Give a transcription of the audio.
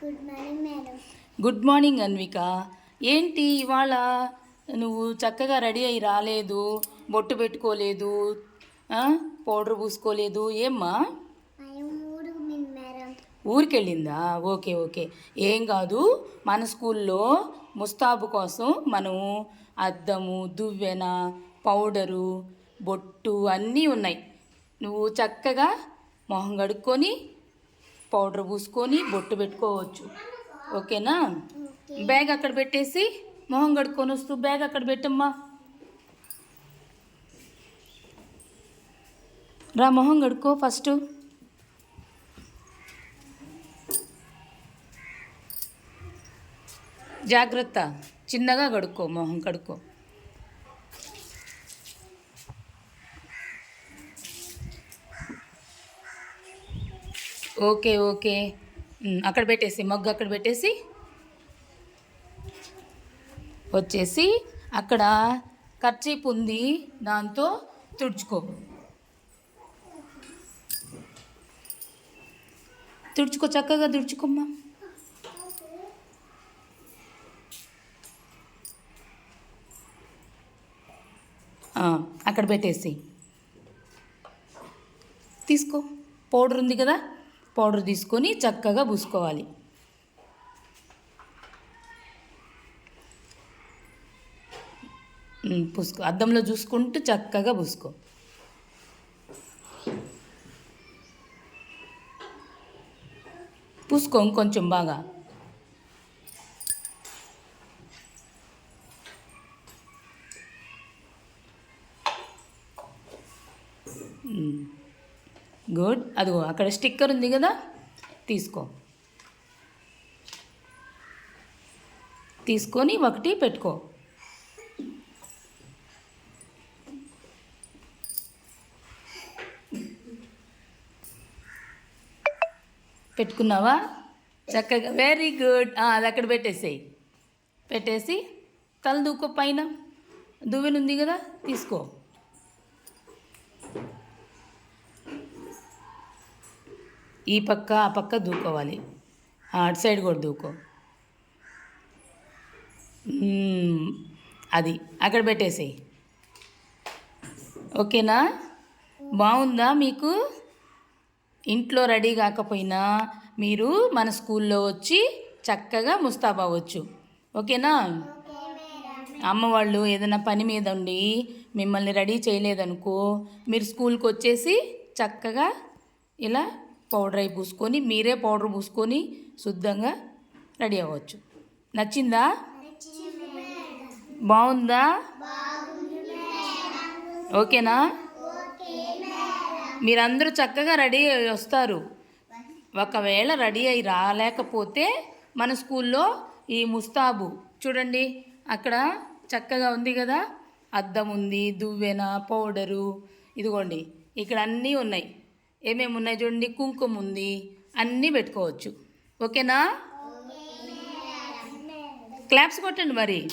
Good morning madam good morning Anvika ఏంటి ఇవాళ నువ్వు చక్కగా రెడీ అయ్యి రాలేదు బొట్టు పెట్టుకోలేదు పౌడర్ పూసుకోలేదు ఏమ్మా? మేడం ఊరికెళ్ళిందా? Okay okay. ఏం కాదు మన స్కూల్లో ముస్తాబు కోసం మనం అద్దము దువ్వెన పౌడరు బొట్టు అన్నీ ఉన్నాయి. నువ్వు చక్కగా మొహం కడుక్కొని పౌడర్ పూసుకొని బొట్టు పెట్టుకోవచ్చు. ఓకేనా? ఓకే. బ్యాగ్ అక్కడ పెట్టేసి మొహం కడుక్కొని వస్తూ బ్యాగ్ అక్కడ పెట్టమ్మా. రా మొహం కడుక్కో ఫస్ట్. జాగ్రత్త. చిన్నగా కడుక్కో మొహం కడుక్కో. Okay okay. అక్కడ పెట్టేసి మగ్గు అక్కడ పెట్టేసి వచ్చేసి అక్కడ కర్చీప్ ఉంది దాంతో తుడుచుకో. తుడుచుకో చక్కగా తుడుచుకోమ్మా. అక్కడ పెట్టేసి. తీసుకో పౌడర్ ఉంది కదా? పౌడర్ తీసుకొని చక్కగా పూసుకోవాలి. పూసుకో. అద్దంలో చూసుకుంటూ చక్కగా పూసుకో. పూసుకో ఇంకొంచెం బాగా. Mm. గుడ్. అదిగో అక్కడ స్టిక్కర్ ఉంది కదా? తీసుకో. తీసుకొని ఒకటి పెట్టుకో. పెట్టుకున్నావా? చక్కగా వెరీ గుడ్ అది అక్కడ పెట్టేసేయి. పెట్టేసి తల దూకో పైన. దువ్వెనుంది కదా? తీసుకో. ఈ పక్క ఆ పక్క దూకోవాలి. అటు సైడ్ కూడా దూకో. అది అక్కడ పెట్టేసేయి. ఓకేనా? బాగుందా మీకు? ఇంట్లో రెడీ కాకపోయినా మీరు మన స్కూల్లో వచ్చి చక్కగా ముస్తాబవ్వచ్చు ఓకేనా? అమ్మ వాళ్ళు ఏదైనా పని మీద ఉండి మిమ్మల్ని రెడీ చేయలేదనుకో మీరు స్కూల్కి వచ్చేసి చక్కగా ఇలా పౌడర్ అయి పూసుకొని మీరే పౌడర్ పూసుకొని శుద్ధంగా రెడీ అవ్వచ్చు. నచ్చిందా? బాగుందా? ఓకేనా? మీరందరూ చక్కగా రెడీ అయ్యి వస్తారు. ఒకవేళ రెడీ అయి రాలేకపోతే మన స్కూల్లో ఈ ముస్తాబు. చూడండి అక్కడ చక్కగా ఉంది కదా? అద్దం ఉంది దువ్వెన పౌడరు ఇదిగోండి ఇక్కడ అన్నీ ఉన్నాయి. ఏమేమి ఉన్నాయి చూడండి? కుంకుమ ఉంది. అన్నీ పెట్టుకోవచ్చు. ఓకేనా? క్లాప్స్ కొట్టండి మరి.